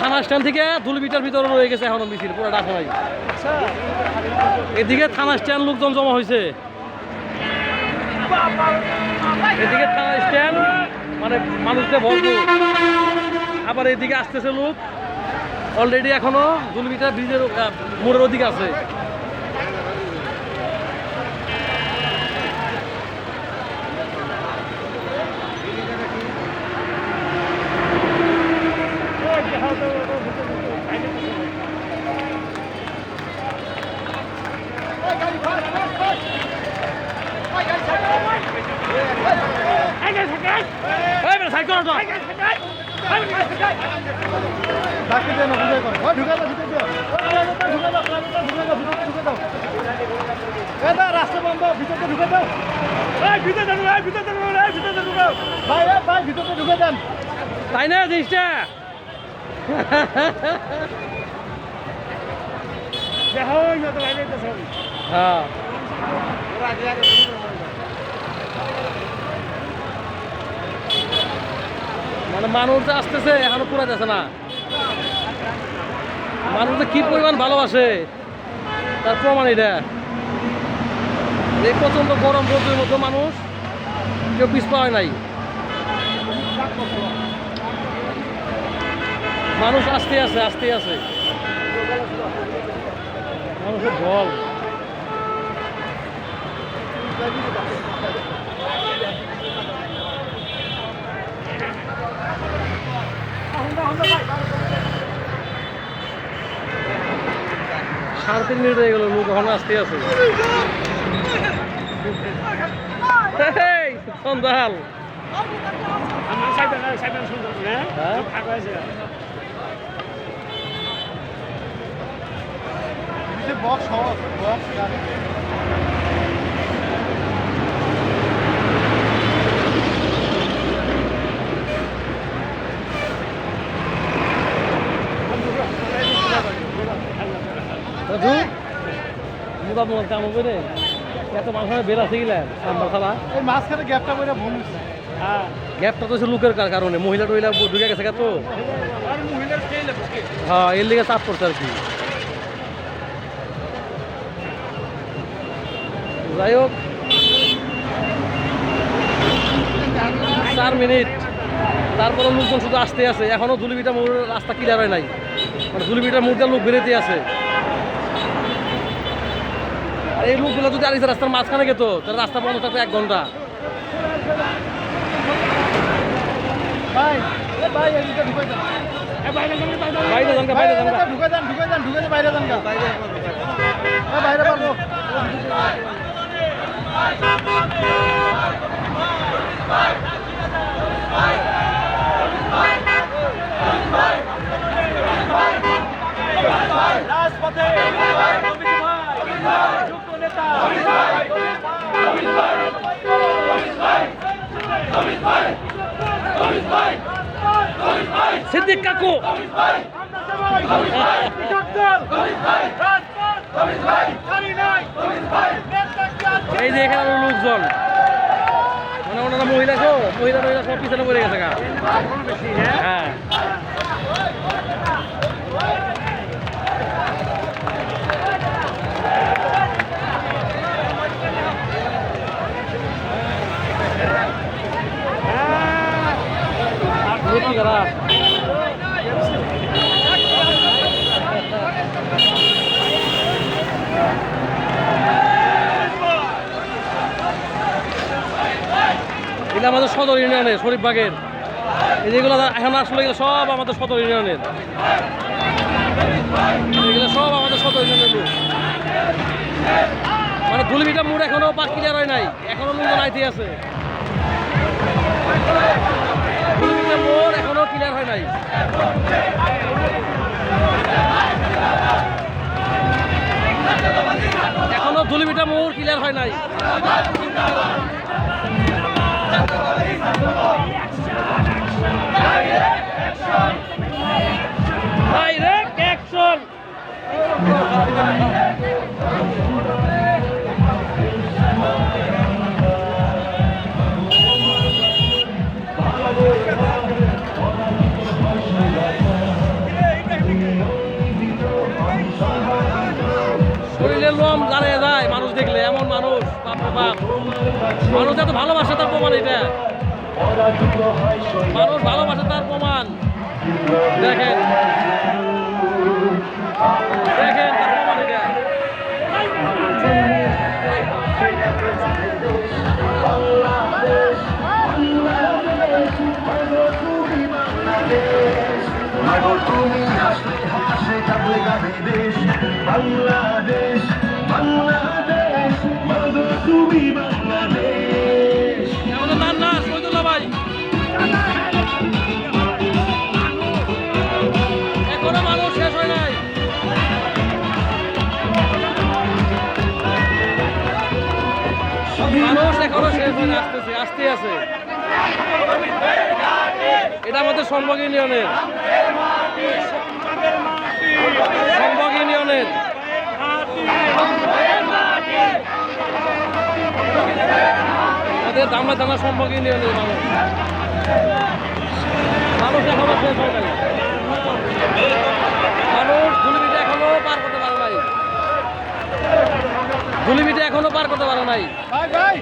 থানা স্ট্যান্ড থেকে দুলবিটার ভিতরে রয়ে গেছে এখনও মিছিল, পুরো নাই এদিকে থানা স্ট্যান্ড লোকজন জমা হয়েছে। এদিকে থানা স্ট্যান্ড মানে মানুষদের ভরপুর আবার এদিকে আসতেছে লোক। অলরেডি এখনও দুলবিটার ব্রিজের মোড়ের ওদিকে আছে এই বেটা, সাইড করো তো। বাকি দেন বুঝাই করো ওই ঢুকে দাও ঢুকে দাও ওই ঢুকে দাও ঢুকে দাও ঢুকে দাও ভিতরে ঢুকে দাও এ দা রাস্তা বন্ধ ভিতরে ঢুকে দাও ভিতরে ভিতরে ভিতরে দাও ভাই ভাই ভিতরে ঢুকে দেন তাই না জিনিসটা হ্যাঁ। মানে মানুষ যে আসতেছে, এখনও পুরা যাচ্ছে না। মানুষ কি পরিমাণ ভালোবাসে, তার প্রমাণ এটা। এই প্রচণ্ড গরম রোদের মধ্যে মানুষ কেউ পিছ পাওয়া নাই। মানুষ আসতে আছে আসতে আছে। মানুষের জল সাড়ে তিন মিনিট হয়ে গেল লোক এখন আসতে আছে। সন্ধ্যাল সুন্দর হ্যাঁ? বক্স বক্স করে এত বের আছে সাম্বার খালা? এই মাঝখানে গ্যাপটা বইরা ভুল হ্যাঁ। গ্যাপটা তো লোকের কারণে মহিলা টহিলা ঢুকে গেছে গা তো। হ্যাঁ এর লিগে চাপ পড়ছে আর কি। যাই হোক। চার মিনিট। তারপরে লোকজন শুধু আসতে আছে। এখনও দুলিবিটা মোড় রাস্তা ক্লিয়ার হয় নাই। মানে দুলিবিটার মোড় দিয়ে লোক বেরোতে আছে। এই লোকগুলো যদি আরিসে রাস্তার মাঝখানে গেত তাহলে রাস্তা বন্ধ থাকতো এক ঘণ্টা। বাইরে যান বাইরে যান গা, ভাই বাইরে যান গা। এদিকে ঢুকে দেন ঢুকে দেন ঢুকে দেন বাইরে যান গা বাইরে এ বাইরে পারব রাজপথে যুক্ত নেতা সিদ্দিক কাকু। এই যে এখানে লোকজন। মানে ওনারা মহিলা মহিলা মহিলা সব পিছনে পড়ে গেছে হ্যাঁ। আমাদের সদর ইউনিয়নের শরীফবাগের যেগুলো এখন আসলে সব আমাদের সদর ইউনিয়নের। এগুলো সব আমাদের সদর ইউনিয়নের লোক। মানে দুলবিটা মোড় এখনও পাক ক্লিয়ার হয় নাই। এখনও লোকজন আইতে আছে। দুলবিটা মোড় এখনও ক্লিয়ার হয় নাই। এখনও দুলবিটা মোড় ক্লিয়ার হয় নাই। ডাইরেক্ট লোম দাঁড়িয়ে যায় মানুষ দেখলে, এমন মানুষ বাপ বাপ। মানুষ এত ভালোবাসে, তার প্রমাণ এটা। মানুষ ভালোবাসে তার প্রমাণ। দেখেন। দেখেন তার প্রমাণ এটা। দেশ বাংলাদেশ বাংলাদেশ মাগো তুমি বাংলাদেশ আছে। এটা আমাদের সম্ভব ইউনিয়নের। সম্ভব ইউনিয়নের। আমাদের দামলা দামলা সম্ভব ইউনিয়নের মানুষ। মানুষ এখনও শেষ হয় নাই। মানুষ ধুলিবিটা এখনও পার করতে পারে নাই। ধুলিবিটা এখনও পার করতে পারে নাই। ভাই ভাই।